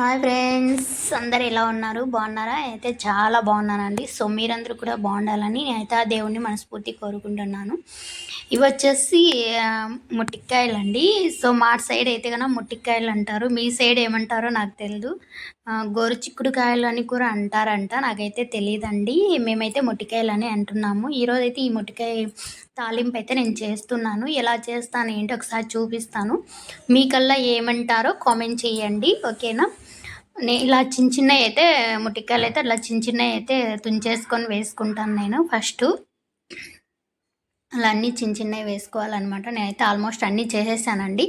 Hi friends అందరు ఎలా ఉన్నారు? బాగున్నారా? అయితే చాలా బాగున్నానండి. సో మీరందరూ కూడా బాగుండాలని నేనైతే ఆ దేవుణ్ణి మనస్ఫూర్తి కోరుకుంటున్నాను. ఇవి వచ్చేసి ముట్టికాయలు అండి సో మా సైడ్ అయితే కన్నా ముట్టికాయలు అంటారు. మీ సైడ్ ఏమంటారో నాకు తెలియదు గోరు చిక్కుడుకాయలు అని కూడా అంటారంట. నాకైతే తెలియదండి మేమైతే ముట్టికాయలు అని అంటున్నాము ఈరోజు అయితే ఈ ముట్టికాయ తాలింపు అయితే నేను చేస్తున్నాను. ఎలా చేస్తాను ఏంటి ఒకసారి చూపిస్తాను. మీకల్లా ఏమంటారో కామెంట్ చేయండి. ఓకేనా? ఇలా చిన్న చిన్నవి అయితే ముట్టికాయలు అయితే అలా చిన్న చిన్నవి అయితే తుంచేసుకొని వేసుకుంటాను నేను ఫస్ట్. అలా అన్నీ చిన్న చిన్నవి వేసుకోవాలన్నమాట. నేనైతే ఆల్మోస్ట్ అన్నీ చేసేసానండి.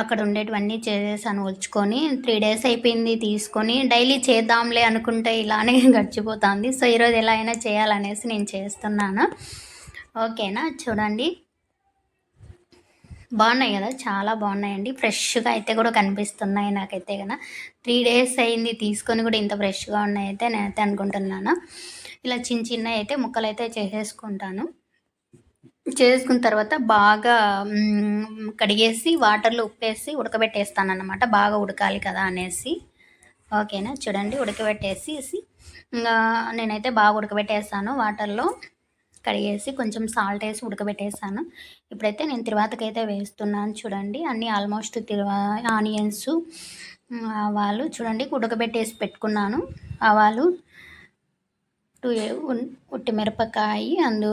అక్కడ ఉండేటివన్నీ చేసేసాను వచ్చుకొని త్రీ డేస్ అయిపోయింది తీసుకొని. డైలీ చేద్దాంలే అనుకుంటే ఇలానే గడిచిపోతుంది. సో ఈరోజు ఎలా అయినా చేయాలనేసి నేను చేస్తున్నాను. ఓకేనా? చూడండి. బాగున్నాయి కదా చాలా బాగున్నాయండి. ఫ్రెష్గా అయితే కూడా కనిపిస్తున్నాయి నాకైతే కదా. త్రీ డేస్ అయింది తీసుకొని కూడా ఇంత ఫ్రెష్గా ఉన్నాయైతే నేనైతే అనుకుంటున్నాను. ఇలా చిన్న చిన్న అయితే ముక్కలు అయితే చేసేసుకుంటాను. చేసుకున్న తర్వాత బాగా కడిగేసి వాటర్లో ఉప్పేసి ఉడకబెట్టేస్తాను అనమాట బాగా ఉడకాలి కదా అనేసి. ఓకేనా? చూడండి ఉడకబెట్టేసి ఇంకా నేనైతే బాగా ఉడకబెట్టేస్తాను వాటర్లో. కడిగేసి కొంచెం సాల్ట్ వేసి ఉడకబెట్టేసాను. ఇప్పుడైతే నేను తిరువాతకైతే వేస్తున్నాను చూడండి. అన్నీ ఆల్మోస్ట్ తిరువా ఆనియన్స్ ఆవాలు చూడండి. ఉడకబెట్టేసి పెట్టుకున్నాను. ఆవాలు టూ ఉట్టి మిరపకాయ అందు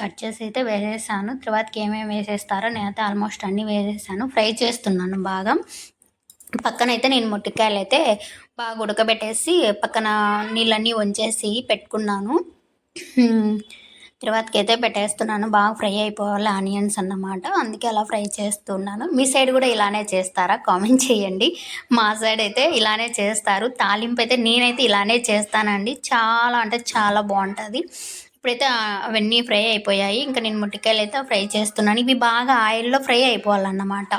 కట్ చేసి అయితే వేసేసాను. తర్వాతకి ఏమేమి వేసేస్తారో నేనైతే ఆల్మోస్ట్ అన్నీ వేసేసాను. ఫ్రై చేస్తున్నాను బాగా. పక్కన అయితే నేను మొట్టికాయలు అయితే బాగా ఉడకబెట్టేసి పక్కన నీళ్ళన్నీ వంచేసి పెట్టుకున్నాను. తర్వాతకి అయితే పెట్టేస్తున్నాను. బాగా ఫ్రై అయిపోవాలి ఆనియన్స్ అన్నమాట. అందుకే అలా ఫ్రై చేస్తున్నాను. మీ సైడ్ కూడా ఇలానే చేస్తారా? కామెంట్ చేయండి. మా సైడ్ అయితే ఇలానే చేస్తారు. తాలింపు అయితే నేనైతే ఇలానే చేస్తానండి. చాలా అంటే చాలా బాగుంటుంది. ఇప్పుడైతే అవన్నీ ఫ్రై అయిపోయాయి. ఇంకా నేను ముట్టికాయలు అయితే ఫ్రై చేస్తున్నాను. ఇవి బాగా ఆయిల్లో ఫ్రై అయిపోవాలన్నమాట.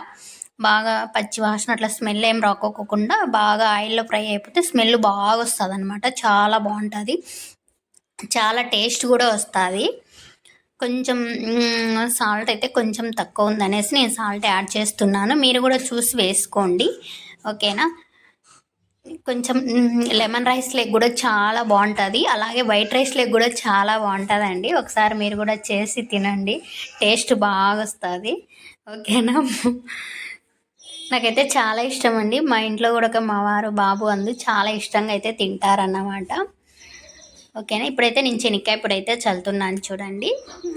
బాగా పచ్చి వాసన అట్లా స్మెల్ ఏం రాకోకుండా బాగా ఆయిల్లో ఫ్రై అయిపోతే స్మెల్ బాగా వస్తుంది అనమాట చాలా బాగుంటుంది. చాలా టేస్ట్ కూడా వస్తుంది. కొంచెం సాల్ట్ అయితే కొంచెం తక్కువ ఉందనేసి నేను సాల్ట్ యాడ్ చేస్తున్నాను. మీరు కూడా చూసి వేసుకోండి. ఓకేనా? కొంచెం లెమన్ రైస్ లెగ్ కూడా చాలా బాగుంటుంది. అలాగే వైట్ రైస్ లెగ్ కూడా చాలా బాగుంటుందండి. ఒకసారి మీరు కూడా చేసి తినండి. టేస్ట్ బాగా వస్తుంది. ఓకేనా? నాకైతే చాలా ఇష్టం అండి. మా ఇంట్లో కూడా ఒక మా వారు బాబు అందు చాలా ఇష్టంగా అయితే తింటారన్నమాట. ఓకేనా? ఇప్పుడైతే నేను శనక్కాయ పొడి అయితే చల్లుతున్నాను చూడండి.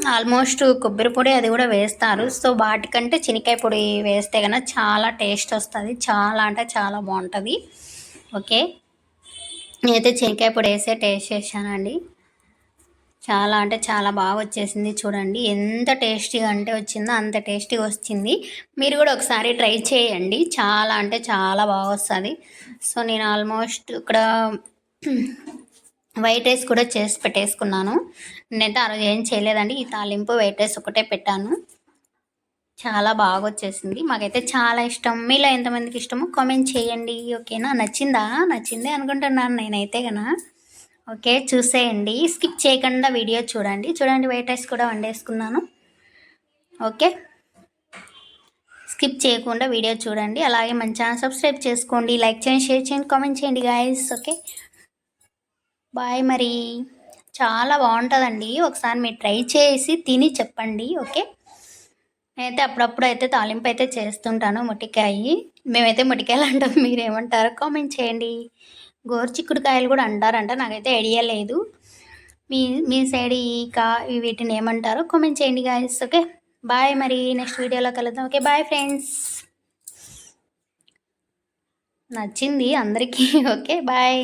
ఆల్మోస్ట్ కొబ్బరి పొడి అది కూడా వేస్తారు. సో వాటికంటే శనక్కాయ పొడి వేస్తే కనుక చాలా టేస్ట్ వస్తుంది. చాలా అంటే చాలా బాగుంటుంది. ఓకే? నేనైతే శనక్కాయ పొడి వేసే టేస్ట్ చేశానండి. చాలా అంటే చాలా బాగా వచ్చేసింది చూడండి. ఎంత టేస్టీగా అంటే వచ్చిందో అంత టేస్టీగా వచ్చింది. మీరు కూడా ఒకసారి ట్రై చేయండి. చాలా అంటే చాలా బాగా వస్తుంది. సో నేను ఆల్మోస్ట్ ఇక్కడ వైట్ రైస్ కూడా చేసి పెట్టేసుకున్నాను. నేనైతే ఆ రోజు ఏం చేయలేదండి ఈ తాలింపు వైట్ రైస్ ఒకటే పెట్టాను. చాలా బాగా వచ్చేసింది. మాకైతే చాలా ఇష్టం. మీలో ఎంతమందికి ఇష్టమో కామెంట్ చేయండి. ఓకేనా? నచ్చిందా? నచ్చింది అనుకుంటున్నాను నేనైతే కన్నా ఓకే చూసేయండి. స్కిప్ చేయకుండా వీడియో చూడండి. చూడండి వైట్ రైస్ కూడా వండేసుకున్నాను. ఓకే. స్కిప్ చేయకుండా వీడియో చూడండి. అలాగే మంచిగా ఛానల్ సబ్స్క్రైబ్ చేసుకోండి. లైక్ చేయండి షేర్ చేయండి కామెంట్ చేయండి గాయస్ ఓకే. బాయ్ మరి. చాలా బాగుంటుందండి. ఒకసారి మీరు ట్రై చేసి తిని చెప్పండి ఓకే? నేనైతే అప్పుడప్పుడు అయితే తాలింపు అయితే చేస్తుంటాను మొట్టికాయ. మేమైతే మొట్టికాయలు అంటాం మీరు ఏమంటారో కామెంట్ చేయండి. గోరుచిక్కుడుకాయలు కూడా అంటారంట నాకైతే ఐడియా లేదు. మీ మీ సైడ్ ఈ కా వీటిని ఏమంటారో కామెంట్ చేయండి గాయస్ ఓకే? బాయ్ మరి నెక్స్ట్ వీడియోలో కలుద్దాం. Okay bye friends. నచ్చింది అందరికీ ఓకే? బాయ్.